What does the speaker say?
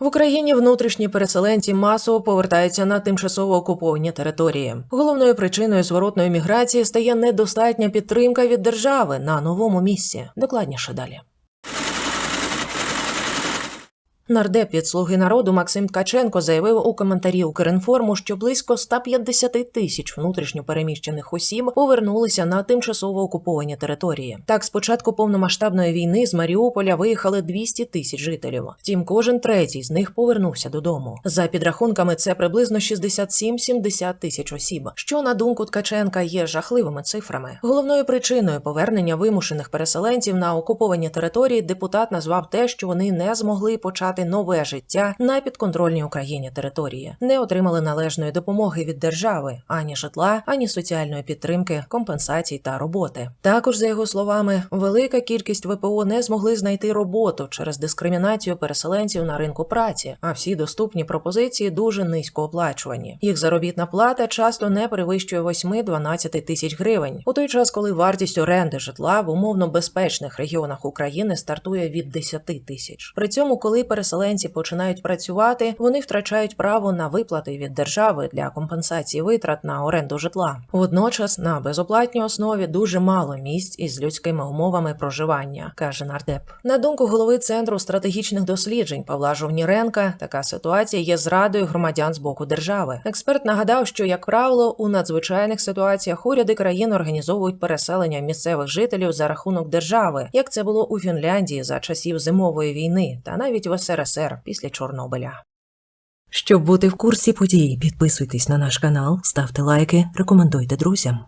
В Україні внутрішні переселенці масово повертаються на тимчасово окуповані території. Головною причиною зворотної міграції стає недостатня підтримка від держави на новому місці. Докладніше далі. Нардеп від слуги народу Максим Ткаченко заявив у коментарі Укрінформу, що близько 150 тисяч внутрішньо переміщених осіб повернулися на тимчасово окуповані території. Так, з початку повномасштабної війни з Маріуполя виїхали 200 тисяч жителів. Втім, кожен третій з них повернувся додому. За підрахунками, це приблизно 67-70 тисяч осіб, що на думку Ткаченка є жахливими цифрами. Головною причиною повернення вимушених переселенців на окуповані території депутат назвав те, що вони не змогли почати нове життя на підконтрольній Україні території, не отримали належної допомоги від держави, ані житла, ані соціальної підтримки, компенсацій та роботи. Також, за його словами, велика кількість ВПО не змогли знайти роботу через дискримінацію переселенців на ринку праці, а всі доступні пропозиції дуже низько оплачувані. Їх заробітна плата часто не перевищує 8-12 тисяч гривень, у той час, коли вартість оренди житла в умовно безпечних регіонах України стартує від 10 тисяч. При цьому, коли переселенці починають працювати, вони втрачають право на виплати від держави для компенсації витрат на оренду житла. Водночас на безоплатній основі дуже мало місць із людськими умовами проживання, каже нардеп. На думку голови центру стратегічних досліджень Павла Жовніренка, така ситуація є зрадою громадян з боку держави. Експерт нагадав, що як правило у надзвичайних ситуаціях уряди країн організовують переселення місцевих жителів за рахунок держави, як це було у Фінляндії за часів зимової війни та навіть в СРСР після Чорнобиля. Щоб бути в курсі подій, підписуйтесь на наш канал, ставте лайки, рекомендуйте друзям.